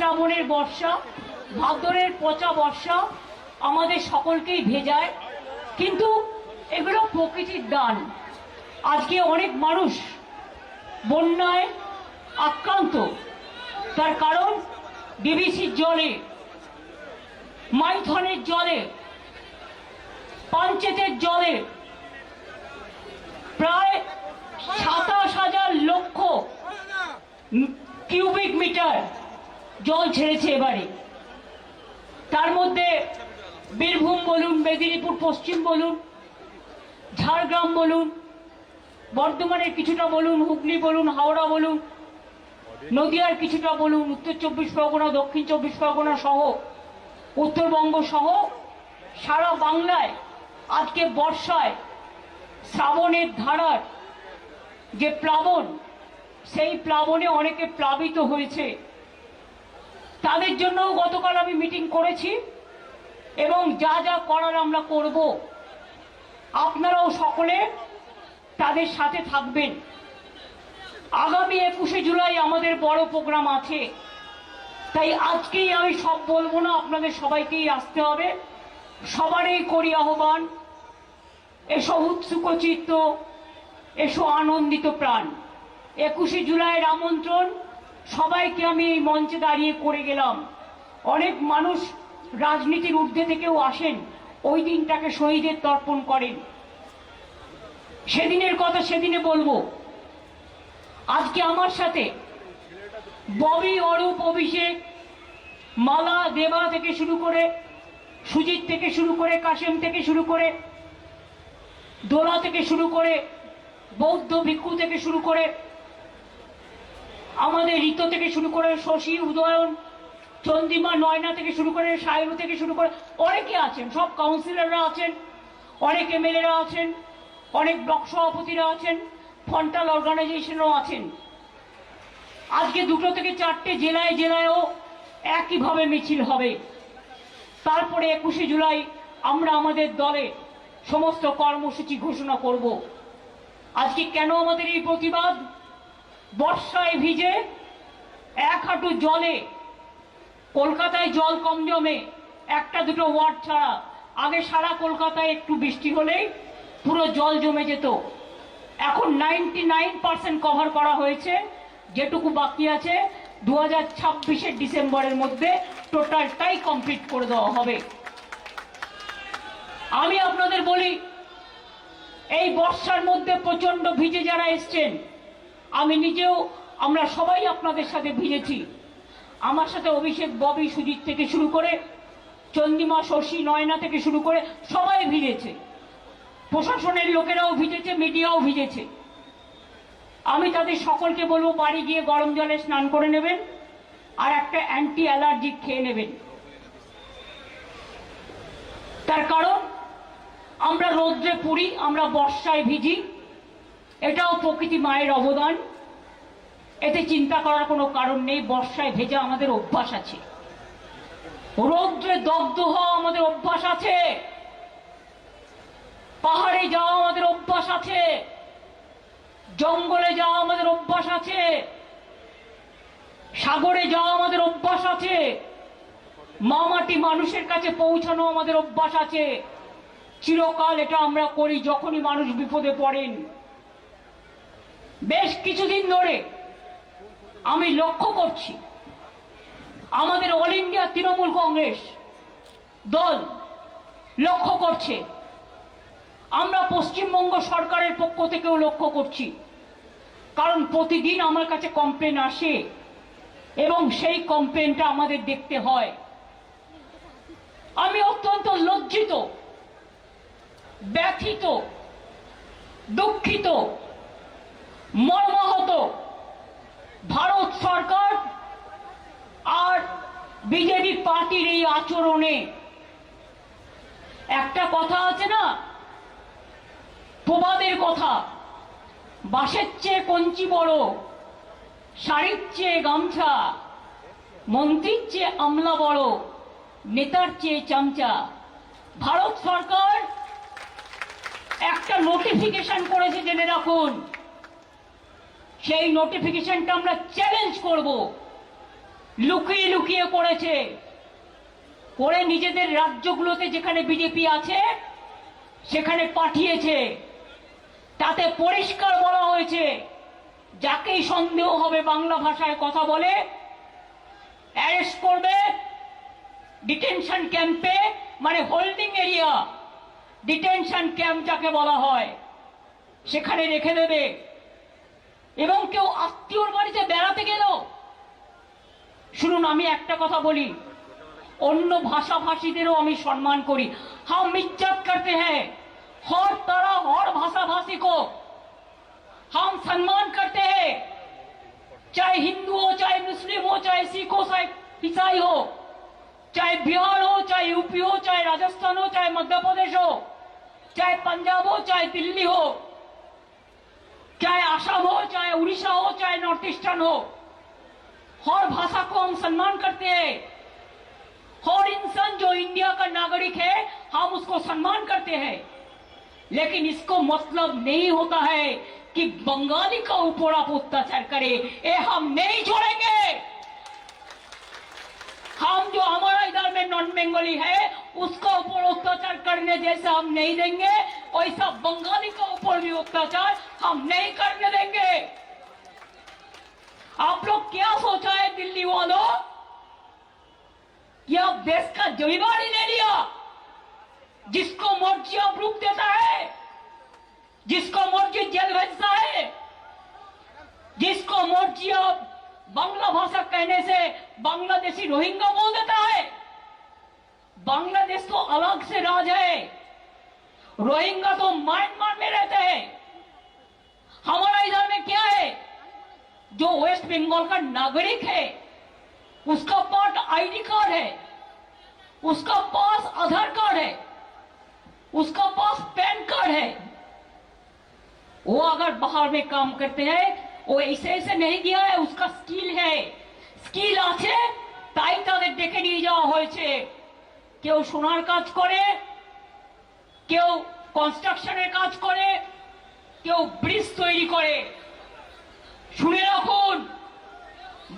শ্রাবণের বর্ষা, ভাদ্রের পচা বর্ষা আমাদের সকলকেই ভেজায়। কিন্তু এগুলো প্রকৃতির দান। আজকে অনেক মানুষ বন্যায় আক্রান্ত। তার কারণ ডিবিসির জলে, মাইথনের জলে, পাঞ্চেতের জলে প্রায় সাতাশ হাজার লক্ষ কিউবিক মিটার জল ছেড়েছে এবারে। তার মধ্যে বীরভূম বলুন, মেদিনীপুর, পশ্চিম বলুন, ঝাড়গ্রাম বলুন, বর্ধমানের কিছুটা বলুন, হুগলি বলুন, হাওড়া বলুন, নদিয়ার কিছুটা বলুন, উত্তর চব্বিশ পরগনা, দক্ষিণ চব্বিশ পরগনা সহ, উত্তরবঙ্গ সহ, সারা বাংলায় আজকে বর্ষায় শ্রাবণের ধারার যে প্লাবন, সেই প্লাবনে অনেকে প্লাবিত হয়েছে। তাদের জন্যও গতকাল আমি মিটিং করেছি এবং যা যা করার আমরা করব। আপনারাও সকলে তাদের সাথে থাকবেন। আগামী একুশে জুলাই আমাদের বড় প্রোগ্রাম আছে। তাই আজকেই আমি সব বলব না, আপনাদের সবাইকেই আসতে হবে। সবারই করি আহ্বান, এসো উৎসুক চিত্ত, এসো আনন্দিত প্রাণ। একুশে জুলাইয়ের আমন্ত্রণ সবাইকে আমি এই মঞ্চে দাঁড়িয়ে করে গেলাম। অনেক মানুষ রাজনীতির ঊর্ধ্বে থেকেও আসেন, ওই দিনটাকে শহীদের তর্পণ করেন। সেদিনের কথা সেদিনে বলব। আজকে আমার সাথে ববি অরূপ অভিষেক, মালা দেবা থেকে শুরু করে, সুজিত থেকে শুরু করে, কাশেম থেকে শুরু করে, দোলা থেকে শুরু করে, বৌদ্ধ ভিক্ষু থেকে শুরু করে আমাদের ঋত থেকে শুরু করে শশী, উদয়ন চন্দিমা নয়না থেকে শুরু করে সায়রু থেকে শুরু করে অনেকে আছেন, সব কাউন্সিলররা আছেন, অনেক এমএলএরা আছেন, অনেক ব্লক সভাপতিরা আছেন ফন্টাল অর্গানাইজেশনও আছেন। আজকে দুটো থেকে চারটে জেলায় জেলায়ও একইভাবে মিছিল হবে। তারপরে একুশে জুলাই আমরা আমাদের দলে সমস্ত কর্মসূচি ঘোষণা করব। আজকে কেন আমাদের এই প্রতিবাদ? বর্ষায় ভিজে এক হাঁটু জলে, কলকাতায় জল কম জমে, একটা দুটো ওয়ার্ড ছাড়া। আগে সারা কলকাতায় একটু বৃষ্টি হলেই পুরো জল জমে যেত। এখন নাইনটি নাইন পার্সেন্ট কভার করা হয়েছে, যেটুকু বাকি আছে দু হাজার ছাব্বিশের ডিসেম্বরের মধ্যে টোটালটাই কমপ্লিট করে দেওয়া হবে। আমি আপনাদের বলি, এই বর্ষার মধ্যে প্রচণ্ড ভিজে যারা এসছেন আমি নিজেও আমরা সবাই আপনাদের সাথে ভিজেছি আমার সাথে অভিষেক ববি সুজিত থেকে শুরু করে চন্দিমা শশী নয়না থেকে শুরু করে সবাই ভিজেছে প্রশাসনের লোকেরাও ভিজেছে মিডিয়াও ভিজেছে আমি তাদের সকলকে বলব, বাড়ি গিয়ে গরম জলে স্নান করে নেবেন আর একটা অ্যান্টি অ্যালার্জিক খেয়ে নেবেন। তার কারণ, আমরা রৌদ্রে পুরি, আমরা বর্ষায় ভিজি। এটাও প্রকৃতি মায়ের অবদান। এতে চিন্তা করার কোনো কারণ নেই, বর্ষায় ভেজা আমাদের অভ্যাস আছে। রৌদ্রে দগ্ধ হওয়া আমাদের অভ্যাস আছে। পাহাড়ে যাওয়া আমাদের অভ্যাস আছে। জঙ্গলে যাওয়া আমাদের অভ্যাস আছে। সাগরে যাওয়া আমাদের অভ্যাস আছে। মামাটি মানুষের কাছে পৌঁছানো আমাদের অভ্যাস আছে। চিরকাল এটা আমরা করি যখনই মানুষ বিপদে পড়েন। বেশ কিছুদিন ধরে আমি লক্ষ্য করছি আমাদের অল ইন্ডিয়া তৃণমূল কংগ্রেস দল লক্ষ্য করছে। আমরা পশ্চিমবঙ্গ সরকারের পক্ষ থেকেও লক্ষ্য করছি। কারণ প্রতিদিন আমার কাছে কমপ্লেন আসে এবং সেই কমপ্লেনটা আমাদের দেখতে হয়। আমি অত্যন্ত লজ্জিত, ব্যথিত, দুঃখিত মর্মাহত ভারত সরকার আর বিজেপি পার্টির এই আচরণে। একটা কথা আছে না? প্রবাদের কথা। বাঁশের চেয়ে কঞ্চি বড়, শাড়ির চেয়ে গামছা, মন্ত্রীর চেয়ে আমলা বড়, নেতার চেয়ে চামচা। ভারত সরকার একটা নোটিফিকেশন করেছে, জেনে রাখুন। সেই নোটিফিকেশনটা আমরা চ্যালেঞ্জ করব। লুকিয়ে লুকিয়ে করেছে। করে নিজেদের রাজ্যগুলোতে যেখানে বিজেপি আছে, সেখানে পাঠিয়েছে। তাতে পরিষ্কার বলা হয়েছে, যাকেই সন্দেহ হবে বাংলা ভাষায় কথা বলে অ্যারেস্ট করবে ডিটেনশন ক্যাম্পে মানে হোল্ডিং এরিয়া ডিটেনশন ক্যাম্প যাকে বলা হয়, সেখানে রেখে দেবে। এবং কেউ আত্মীয়র বাড়িতে বেড়াতে গেল শুনুন আমি একটা কথা বলি অন্য ভাষাভাষীদেরও আমি সম্মান করি হাম इज्जत करते हैं हर तरह हर भाषा भाषी को हम सम्मान करते हैं चाहे हिंदू हो चाहे मुस्लिम हो चाहे सिख हो चाहे ईसाई हो चाहे बिहार हो चाहे यूपी हो चाहे राजस्थान हो चाहे मध्य प्रदेश हो चाहे पंजाब हो चाहे दिल्ली हो चाहे आसाम हो, चाहे उड़ीसा हो, चाहे नॉर्थ ईस्टर्न हो, हर भाषा को हम सम्मान करते हैं। हर इंसान जो इंडिया का नागरिक है, हम उसको सम्मान करते हैं। लेकिन इसको मतलब नहीं होता है कि बंगाली का ऊपर आप अत्याचार करें ये हम नहीं छोड़ेंगे। हम जो हमारा इधर में नॉन बंगाली है, उसका ऊपर अत्याचार करने जैसा हम नहीं देंगे, वैसा बंगाली का ऊपर भी अत्याचार हम नहीं करने देंगे। आप लोग क्या सोचा है, दिल्ली वालों? कि आप देश का जिम्मेवारी ले लिया, जिसको मर्ज़ी आप रुक देता है, जिसको मर्ज़ी जेल भेजता है, जिसको मर्ज़ी आप बांग्ला भाषा कहने से बांग्लादेशी रोहिंगा बोल देता है। बांग्लादेश तो अलग से राज है। रोहिंगा तो म्यांमार में रहते हैं। हमारा इधर में क्या है? जो वेस्ट बंगाल का नागरिक है, उसका पास आईडी कार्ड है, उसका पास आधार कार्ड है, उसका पास पैन कार्ड है। वो अगर बाहर में काम करते हैं वो ऐसे ऐसे नहीं गया है उसका স্কিল है স্কিল আছে তাই তাদের ডেকে নিয়ে যাওয়া হয়েছে কেউ সোনার কাজ করে কেউ কনস্ট্রাকশনের কাজ করে কেউ ব্রিজ তৈরি করে শুনে রাখুন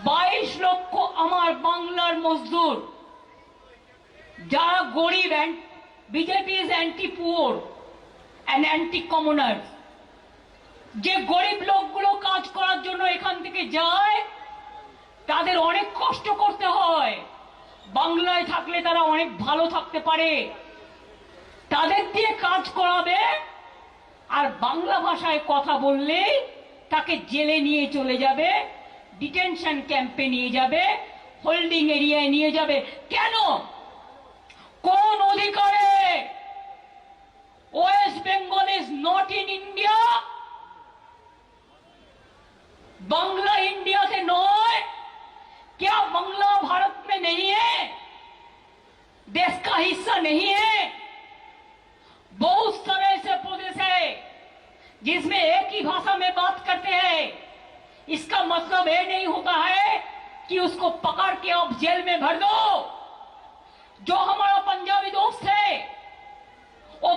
বাইশ লক্ষ আমার বাংলার মজদুর যারা গরিব BJP is anti poor and anti commoners যে গরিব লোকগুলো কাজ করার জন্য এখান থেকে যায়, তাদের অনেক কষ্ট করতে হয়। বাংলায় থাকলে তারা অনেক ভালো থাকতে পারে। তাদের দিয়ে কাজ করাবে, আর বাংলা ভাষায় কথা বললে তাকে জেলে নিয়ে চলে যাবে, ডিটেনশন ক্যাম্পে নিয়ে যাবে, হোল্ডিং এরিয়ায় নিয়ে যাবে। কেন? কোন অধিকারে कि उसको पकड़ के आप जेल में भर दो। जो हमारा पंजाबी दोस्त है, वो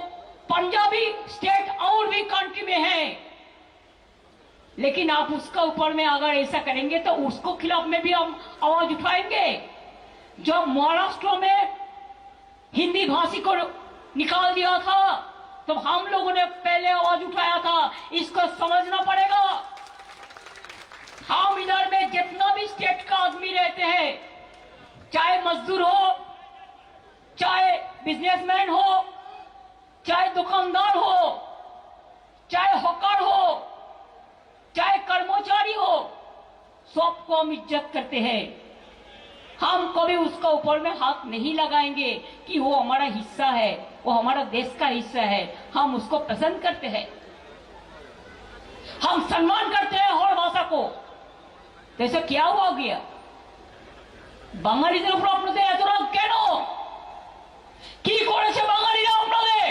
पंजाबी स्टेट और भी कंट्री में है। लेकिन आप उसका ऊपर में अगर ऐसा करेंगे तो उसको खिलाफ में भी हम आवाज़ उठाएँगे। जब महाराष्ट्र में हिंदी भाषी को निकाल दिया था तो हम लोगों ने पहले आवाज़ उठाया था, इसको समझना पड़ेगा हम इधर में जितना भी स्टेट का आदमी रहते हैं चाहे मजदूर हो, चाहे बिजनेसमैन हो, चाहे दुकानदार हो, चाहे हॉकर हो, चाहे कर्मचारी हो, सबको हम इज़्ज़त करते हैं। हम कभी उसका ऊपर में हाथ नहीं लगाएँगे कि वो हमारा हिस्सा है, वो हमारा देश का हिस्सा है। हम उसको पसंद करते हैं। हम सम्मान करते हैं हर भाषा को। ऐसा क्या हुआ गया? বাঙালিদের উপর আপনাদের এত রাগ কেন কি করেছে বাঙালিরা আপনাদের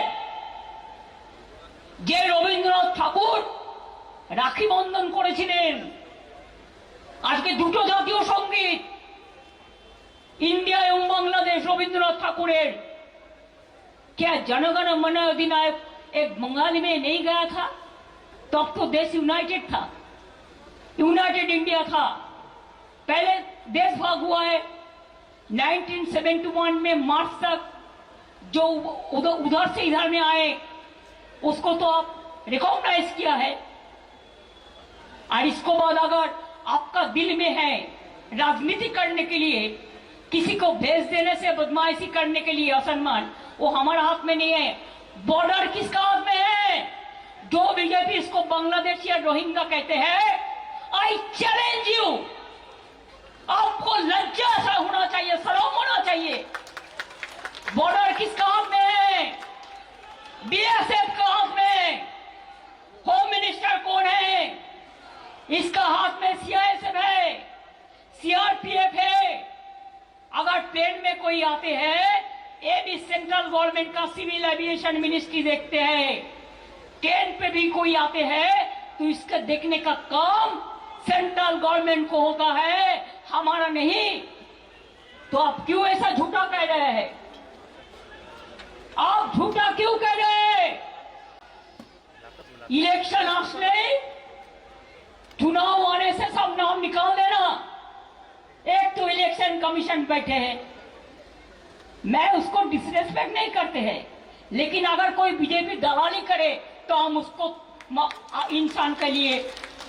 যে রবীন্দ্রনাথ ঠাকুর রাখি বন্ধন করেছিলেন আজকে দুটো জাতীয় সঙ্গীত इंडिया एवं बांग्लादेश रविंद्रनाथ ठाकुरेर क्या जनगण मन अधिनायक एक बंगाली में नहीं गया था तब तो देश यूनाइटेड था यूनाइटेड इंडिया था पहले देश भाग हुआ है 1971 में मार्च तक जो उधर उधर से इधर में आए, उसको तो आप रिकॉग्नाइज किया है। और इसको बाद अगर आपका दिल में है राजनीति करने के लिए, किसी को भेज देने से बदमाशी करने के लिए असम्मान, वो हमारा हाथ में नहीं है। बॉर्डर किसका हाथ में है? जो बीजेपी इसको बांग्लादेश या रोहिंग्या कहते हैं आई चैलेंज यू आपको लज्जा सा होना चाहिए शर्म होना चाहिए। बॉर्डर किसका हाथ में है? बीएसएफ का हाथ में होम मिनिस्टर कौन है? इसका हाथ में सीआईएसएफ है। सीआरपीएफ है। अगर ट्रेन में कोई आते हैं ये भी सेंट्रल गवर्नमेंट का सिविल एविएशन मिनिस्ट्री देखते हैं। ट्रेन पे भी कोई आते हैं तो इसका देखने का काम सेंट्रल गवर्नमेंट को होता है। हमारा नहीं तो आप क्यों ऐसा झूठा कह रहे हैं? आप झूठा क्यों कह रहे हैं? इलेक्शन असले चुनाव आने से सब नाम निकाल देना। एक तो इलेक्शन कमीशन बैठे हैं। मैं उसको डिसरेस्पेक्ट नहीं करते हैं। लेकिन अगर कोई बीजेपी दलाली करे तो हम उसको इंसान के लिए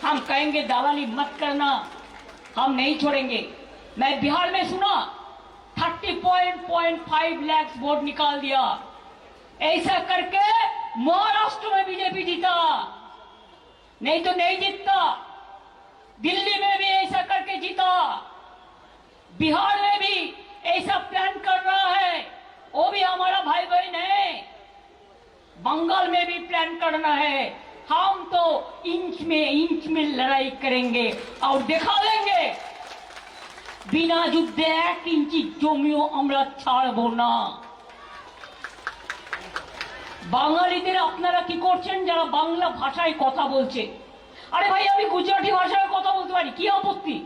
हम कहेंगे, दलाली मत करना, हम नहीं छोड़ेंगे। मैं बिहार में सुना thirty point point five vote निकाल दिया। ऐसा करके महाराष्ट्र में बीजेपी जीता। नहीं तो नहीं जीतता। दिल्ली में भी ऐसा करके जीता। बिहार में भी ऐसा प्लान कर रहा है। वो भी हमारा भाई बहन है। बंगाल में भी प्लान करना है। हम तो इंच में इंच में लड़ाई करेंगे। और दिखा বিনা যুদ্ধে এক ইঞ্চি জমিও আমরা ছাড়বো না বাঙালিদের আপনারা কি করছেন যারা বাংলা ভাষায় কথা বলছে আরে ভাই আমি গুজরাটি ভাষায় কথা বলতে পারি কি আপত্তি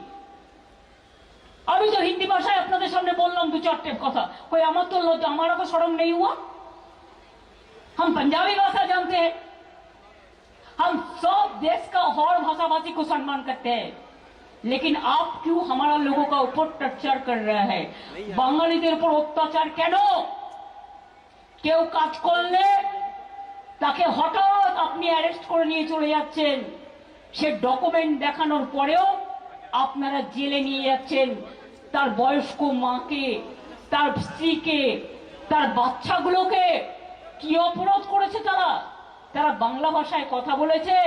আমি তো হিন্দি ভাষায় আপনাদের সামনে বললাম দু চারটে কথা कोई আমার তো লজ্জা हमारा को शर्म नहीं हुआ हम पंजाबी भाषा जानते हैं हम सब देश का और भाषा भाषी को सम्मान करते हैं লেকিন আপ কিউ আমার লোক কা উপর টর্চার কর বাঙালিদের উপর অত্যাচার কেন কেউ কাজ করলে তাকে হঠাৎ আপনি অ্যারেস্ট করে নিয়ে চলে যাচ্ছেন। সে ডকুমেন্ট দেখানোর পরেও আপনারা জেলে নিয়ে যাচ্ছেন। তার বয়স্ক মাকে, তার স্ত্রীকে, তার বাচ্চাগুলোকে কি অপরাধ করেছে তারা? তারা বাংলা ভাষায় কথা বলেছে।